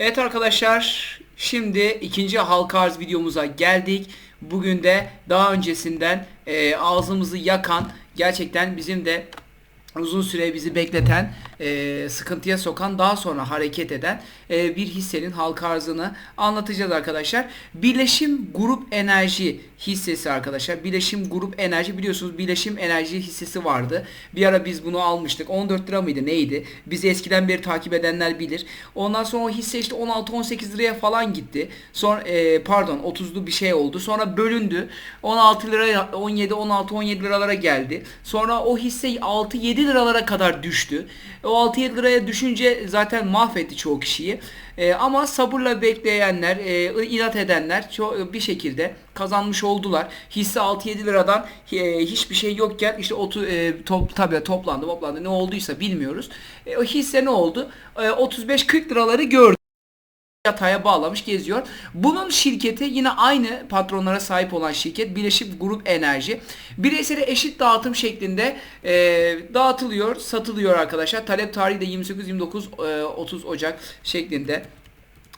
Evet arkadaşlar şimdi ikinci halka arz videomuza geldik. Bugün de daha öncesinden e, ağzımızı yakan gerçekten bizim de uzun süre bizi bekleten, e, sıkıntıya sokan, daha sonra hareket eden e, bir hissenin halka arzını anlatacağız arkadaşlar. Bileşim Grup Enerji hissesi arkadaşlar. Bileşim Grup Enerji biliyorsunuz Bileşim Enerji hissesi vardı. Bir ara biz bunu almıştık. 14 lira mıydı neydi? Bizi eskiden beri takip edenler bilir. Ondan sonra o hisse işte 16-18 liraya falan gitti. Sonra e, pardon 30'lu bir şey oldu. Sonra bölündü. 16 liraya 17 16 17 liralara geldi. Sonra o hisse 6-7 liralara kadar düştü. O 6-7 liraya düşünce zaten mahvetti çoğu kişiyi. E, ama sabırla bekleyenler, e, inat edenler bir şekilde kazanmış oldular. Hisse 6-7 liradan e, hiçbir şey yokken işte otu, e, top, tabii toplandı, toplandı ne olduysa bilmiyoruz. E, o hisse ne oldu? E, 35-40 liraları gördü yataya bağlamış geziyor. Bunun şirketi yine aynı patronlara sahip olan şirket Birleşim Grup Enerji. Bireysel eşit dağıtım şeklinde e, dağıtılıyor, satılıyor arkadaşlar. Talep tarihi de 28-29 e, 30 Ocak şeklinde.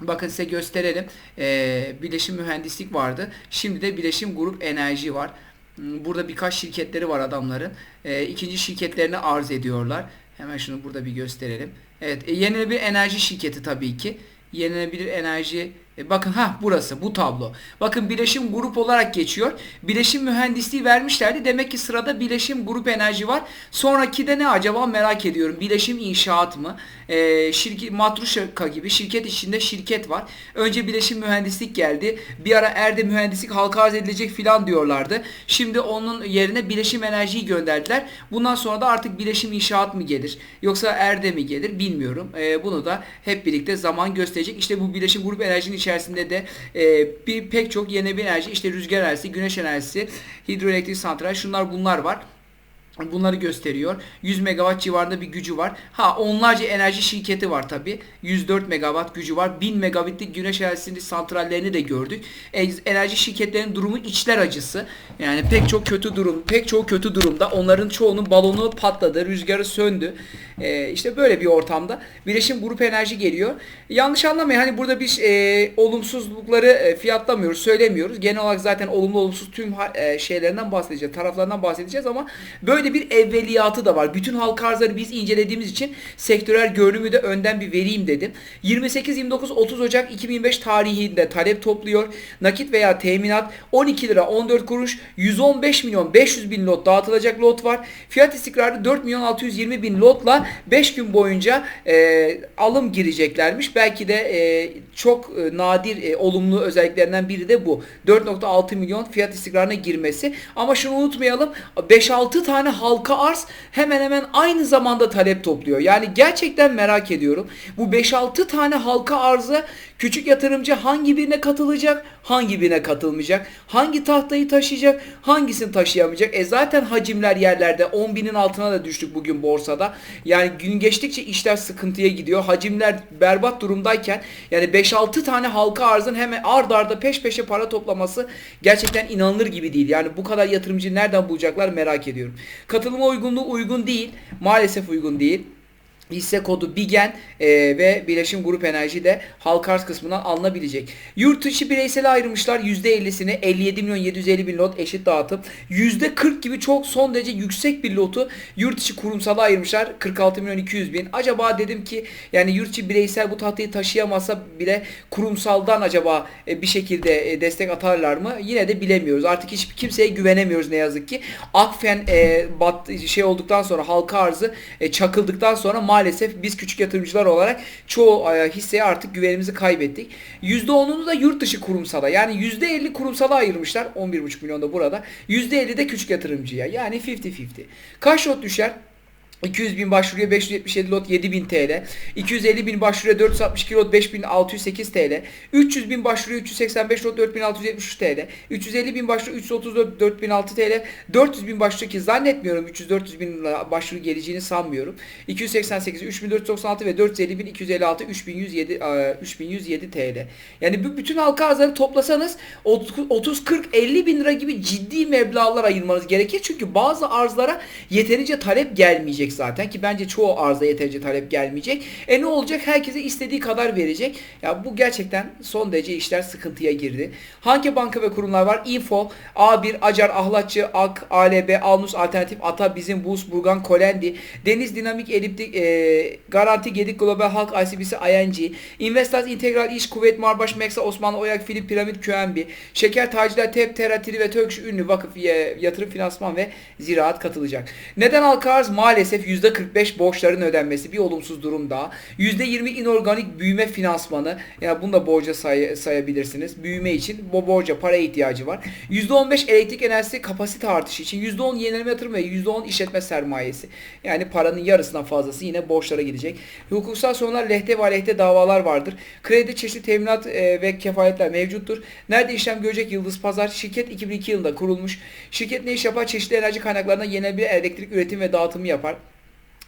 Bakın size gösterelim. E, Bileşim Mühendislik vardı. Şimdi de Bileşim Grup Enerji var. Hmm, Burada birkaç şirketleri var adamların. E, ikinci şirketlerini arz ediyorlar. Hemen şunu burada bir gösterelim. Evet, e, yenilenebilir enerji şirketi tabii ki. Yenilenebilir enerji e, bakın ha burası bu tablo. Bakın bileşim grup olarak geçiyor. Bileşim mühendisliği vermişlerdi. Demek ki sırada bileşim grup enerji var. Sonraki de ne acaba merak ediyorum. Bileşim inşaat mı? Ee, şirket Matruşka gibi şirket içinde şirket var. Önce bileşim mühendislik geldi. Bir ara Erde mühendislik halka arz edilecek filan diyorlardı. Şimdi onun yerine bileşim enerjiyi gönderdiler. Bundan sonra da artık bileşim inşaat mı gelir? Yoksa Erde mi gelir? Bilmiyorum. Ee, bunu da hep birlikte zaman gösterecek. İşte bu bileşim grup enerjinin içerisinde de e, bir pek çok yenilenebilir enerji işte rüzgar enerjisi, güneş enerjisi, hidroelektrik santral şunlar bunlar var. Bunları gösteriyor. 100 megawatt civarında bir gücü var. Ha onlarca enerji şirketi var tabi. 104 megawatt gücü var. 1000 megawattlik güneş enerjisi santrallerini de gördük. E, enerji şirketlerinin durumu içler acısı. Yani pek çok kötü durum, pek çok kötü durumda. Onların çoğunun balonu patladı, rüzgarı söndü. E, işte böyle bir ortamda Birleşim Grup Enerji geliyor. Yanlış anlamayın hani burada bir e, olumsuzlukları e, fiyatlamıyoruz, söylemiyoruz. Genel olarak zaten olumlu olumsuz tüm e, şeylerinden bahsedeceğiz, taraflarından bahsedeceğiz ama böyle bir evveliyatı da var. Bütün halka arzları biz incelediğimiz için sektörel görünümü de önden bir vereyim dedim. 28-29-30 Ocak 2025 tarihinde talep topluyor. Nakit veya teminat 12 lira 14 kuruş 115 milyon 500 bin lot dağıtılacak lot var. Fiyat istikrarı 4 milyon 620 bin lotla 5 gün boyunca e, alım gireceklermiş. Belki de e, çok e, nadir e, olumlu özelliklerinden biri de bu. 4.6 milyon fiyat istikrarına girmesi. Ama şunu unutmayalım 5-6 tane halka arz hemen hemen aynı zamanda talep topluyor. Yani gerçekten merak ediyorum. Bu 5-6 tane halka arzı küçük yatırımcı hangi birine katılacak, hangi birine katılmayacak, hangi tahtayı taşıyacak, hangisini taşıyamayacak. E zaten hacimler yerlerde 10 binin altına da düştük bugün borsada. Yani gün geçtikçe işler sıkıntıya gidiyor. Hacimler berbat durumdayken yani 5-6 tane halka arzın hemen ard arda peş peşe para toplaması gerçekten inanılır gibi değil. Yani bu kadar yatırımcı nereden bulacaklar merak ediyorum. Katılıma uygunluğu uygun değil. Maalesef uygun değil hisse kodu BİGEN e, ve Birleşim Grup Enerji de halka arz kısmından alınabilecek. Yurt dışı bireysel ayrılmışlar %50'sini 57 milyon 750 bin lot eşit dağıtım. %40 gibi çok son derece yüksek bir lotu yurt dışı kurumsala ayırmışlar 46 milyon 200 bin. Acaba dedim ki yani yurt dışı bireysel bu tahtayı taşıyamasa bile kurumsaldan acaba e, bir şekilde e, destek atarlar mı? Yine de bilemiyoruz. Artık hiç kimseye güvenemiyoruz ne yazık ki. Akfen e, bat, şey olduktan sonra halka arzı e, çakıldıktan sonra maalesef biz küçük yatırımcılar olarak çoğu e, hisseye artık güvenimizi kaybettik. %10'unu da yurt dışı kurumsala yani %50 kurumsala ayırmışlar. 11,5 milyon da burada. %50 de küçük yatırımcıya. Yani 50-50. Kaç lot düşer? 200 bin başvuruya 577 lot 7000 TL. 250 bin başvuruya 462 lot 5608 TL. 300 bin başvuruya 385 lot 4673 TL. 350 bin başvuru 334 4006 TL. 400 bin başvuru ki zannetmiyorum 300-400 bin başvuru geleceğini sanmıyorum. 288 3496 ve 450 bin 256 3107 e, 3107 TL. Yani bütün halka arzları toplasanız 30 40 50 bin lira gibi ciddi meblağlar ayırmanız gerekir. Çünkü bazı arzlara yeterince talep gelmeyecek gelmeyecek zaten ki bence çoğu arıza yeterince talep gelmeyecek. E ne olacak? Herkese istediği kadar verecek. Ya bu gerçekten son derece işler sıkıntıya girdi. Hangi banka ve kurumlar var? Info, A1, Acar, Ahlatçı, AK, ALB, Alnus, Alternatif, Ata, Bizim, Buz, Burgan, Kolendi, Deniz Dinamik, Eliptik, e, Garanti, Gedik, Global Halk, ICBC, ING, Investas, Integral, İş, Kuvvet, Marbaş, Meksa, Osmanlı, Oyak, Filip, Piramit, QNB, Şeker, Taciler, TEP, Teratiri ve Turkish Ünlü Vakıf, Yatırım, Finansman ve Ziraat katılacak. Neden halka arz? Maalesef %45 borçların ödenmesi bir olumsuz durum daha. %20 inorganik büyüme finansmanı. Yani bunu da borca say- sayabilirsiniz. Büyüme için bu borca para ihtiyacı var. %15 elektrik enerjisi kapasite artışı için. %10 yenileme yatırım ve %10 işletme sermayesi. Yani paranın yarısından fazlası yine borçlara gidecek. Hukuksal sorunlar lehte ve aleyhte davalar vardır. Kredi çeşitli teminat e, ve kefaletler mevcuttur. Nerede işlem görecek Yıldız Pazar? Şirket 2002 yılında kurulmuş. Şirket ne iş yapar? Çeşitli enerji kaynaklarına yenilenebilir elektrik üretim ve dağıtımı yapar.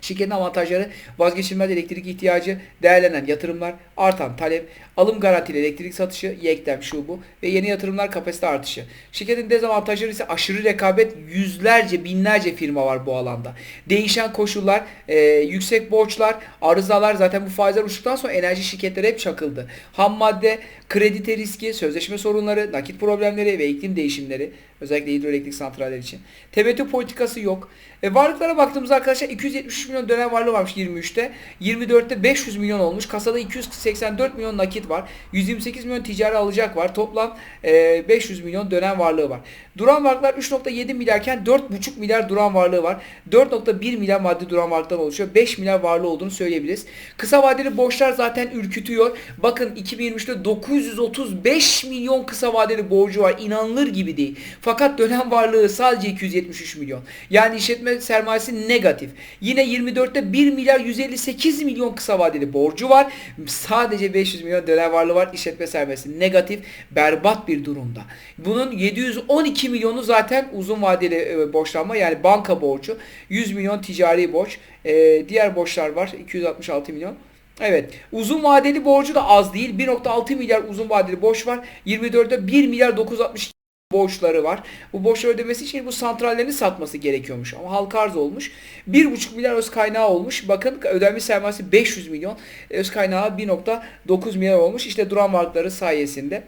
Şirketin avantajları vazgeçilmez elektrik ihtiyacı, değerlenen yatırımlar, artan talep, alım garantili elektrik satışı, yektem şu bu ve yeni yatırımlar kapasite artışı. Şirketin dezavantajları ise aşırı rekabet, yüzlerce binlerce firma var bu alanda. Değişen koşullar, e, yüksek borçlar, arızalar zaten bu faizler uçtuktan sonra enerji şirketleri hep çakıldı. Ham madde, kredite riski, sözleşme sorunları, nakit problemleri ve iklim değişimleri özellikle hidroelektrik santraller için. Temettü politikası yok. E, varlıklara baktığımızda arkadaşlar 273 milyon dönem varlığı varmış 23'te. 24'te 500 milyon olmuş. Kasada 284 milyon nakit var. 128 milyon ticari alacak var. Toplam e, 500 milyon dönem varlığı var. Duran varlıklar 3.7 milyarken 4.5 milyar duran varlığı var. 4.1 milyar maddi duran varlıktan oluşuyor. 5 milyar varlığı olduğunu söyleyebiliriz. Kısa vadeli borçlar zaten ürkütüyor. Bakın 2023'te 935 milyon kısa vadeli borcu var. İnanılır gibi değil. Fakat dönem varlığı sadece 273 milyon. Yani işletme sermayesi negatif. Yine 24'te 1 milyar 158 milyon kısa vadeli borcu var. Sadece 500 milyon dönem varlığı var. İşletme sermayesi negatif. Berbat bir durumda. Bunun 712 milyonu zaten uzun vadeli e, borçlanma yani banka borcu. 100 milyon ticari borç. E, diğer borçlar var. 266 milyon. Evet. Uzun vadeli borcu da az değil. 1.6 milyar uzun vadeli borç var. 24'te 1 milyar 962 borçları var. Bu borçları ödemesi için bu santrallerini satması gerekiyormuş. Ama halka arz olmuş. 1,5 milyar öz kaynağı olmuş. Bakın ödenmiş sermayesi 500 milyon. Öz kaynağı 1.9 milyar olmuş. İşte duran varlıkları sayesinde.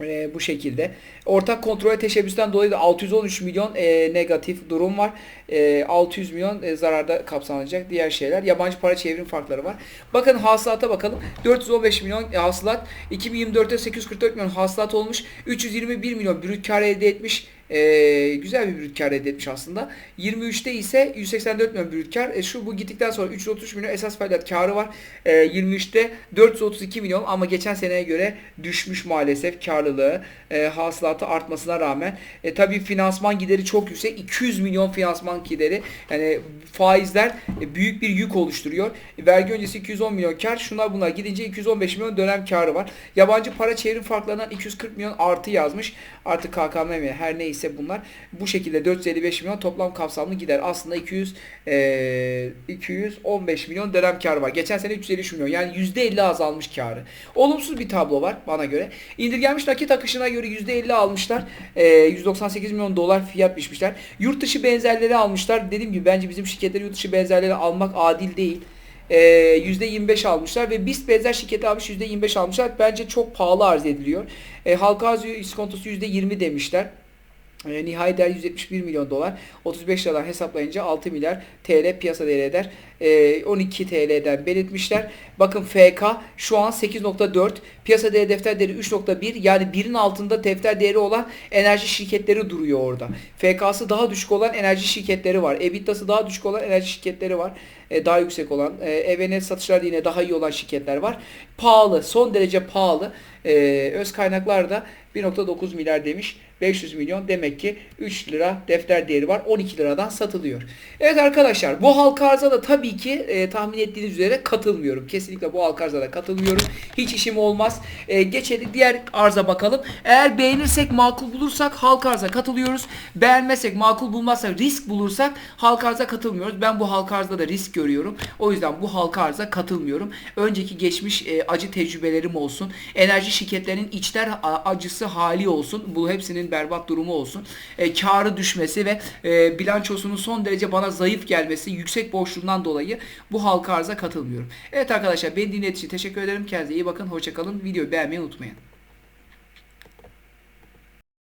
E, bu şekilde. Ortak kontrol teşebbüsten dolayı da 613 milyon e, negatif durum var. E, 600 milyon e, zararda kapsanacak diğer şeyler. Yabancı para çevrim farkları var. Bakın hasılata bakalım. 415 milyon hasılat. 2024'te 844 milyon hasılat olmuş. 321 milyon brüt kar elde etmiş. E, güzel bir brüt kar elde etmiş aslında. 23'te ise 184 milyon brüt kar. E, şu bu gittikten sonra 333 milyon esas faaliyet karı var. E, 23'te 432 milyon ama geçen seneye göre düşmüş maalesef karlılığı. E, hasılatı artmasına rağmen. E, tabii finansman gideri çok yüksek. 200 milyon finansman gideri. Yani faizler e, büyük bir yük oluşturuyor. E, vergi öncesi 210 milyon kar. Şunlar bunlar gidince 215 milyon dönem karı var. Yabancı para çevrim farklarından 240 milyon artı yazmış. Artık KKM mi her neyse bunlar. Bu şekilde 455 milyon toplam kapsamlı gider. Aslında 200 e, 215 milyon dönem karı var. Geçen sene 353 milyon. Yani %50 azalmış karı. Olumsuz bir tablo var bana göre. İndirgenmiş nakit akışına göre %50 almışlar. E, 198 milyon dolar fiyat biçmişler. Yurt dışı benzerleri almışlar. Dediğim gibi bence bizim şirketleri yurt dışı benzerleri almak adil değil. E, %25 almışlar ve BIST benzer şirketi almış %25 almışlar. Bence çok pahalı arz ediliyor. E, halka arz iskontosu %20 demişler. E, nihai değer 171 milyon dolar. 35 liradan hesaplayınca 6 milyar TL piyasa değeri eder. E, 12 TL'den belirtmişler. Bakın FK şu an 8.4. Piyasa değeri defter değeri 3.1. Yani birin altında defter değeri olan enerji şirketleri duruyor orada. FK'sı daha düşük olan enerji şirketleri var. EBITDA'sı daha düşük olan enerji şirketleri var. E, daha yüksek olan. E, EVN satışlar yine daha iyi olan şirketler var. Pahalı. Son derece pahalı. E, öz kaynaklar da 1.9 milyar demiş. 500 milyon demek ki 3 lira defter değeri var. 12 liradan satılıyor. Evet arkadaşlar bu halka arza da tabii ki e, tahmin ettiğiniz üzere katılmıyorum. Kesinlikle bu halka arza da katılmıyorum. Hiç işim olmaz. E, geçelim diğer arza bakalım. Eğer beğenirsek makul bulursak halka arza katılıyoruz. Beğenmezsek makul bulmazsak risk bulursak halka arza katılmıyoruz. Ben bu halka arzda da risk görüyorum. O yüzden bu halka arza katılmıyorum. Önceki geçmiş e, acı tecrübelerim olsun. Enerji şirketlerinin içler acısı hali olsun. Bu hepsinin berbat durumu olsun. E, karı düşmesi ve e, bilançosunun son derece bana zayıf gelmesi, yüksek borçluğundan dolayı bu halka arza katılmıyorum. Evet arkadaşlar beni dinlediğiniz için teşekkür ederim. Kendinize iyi bakın. Hoşçakalın. Videoyu beğenmeyi unutmayın.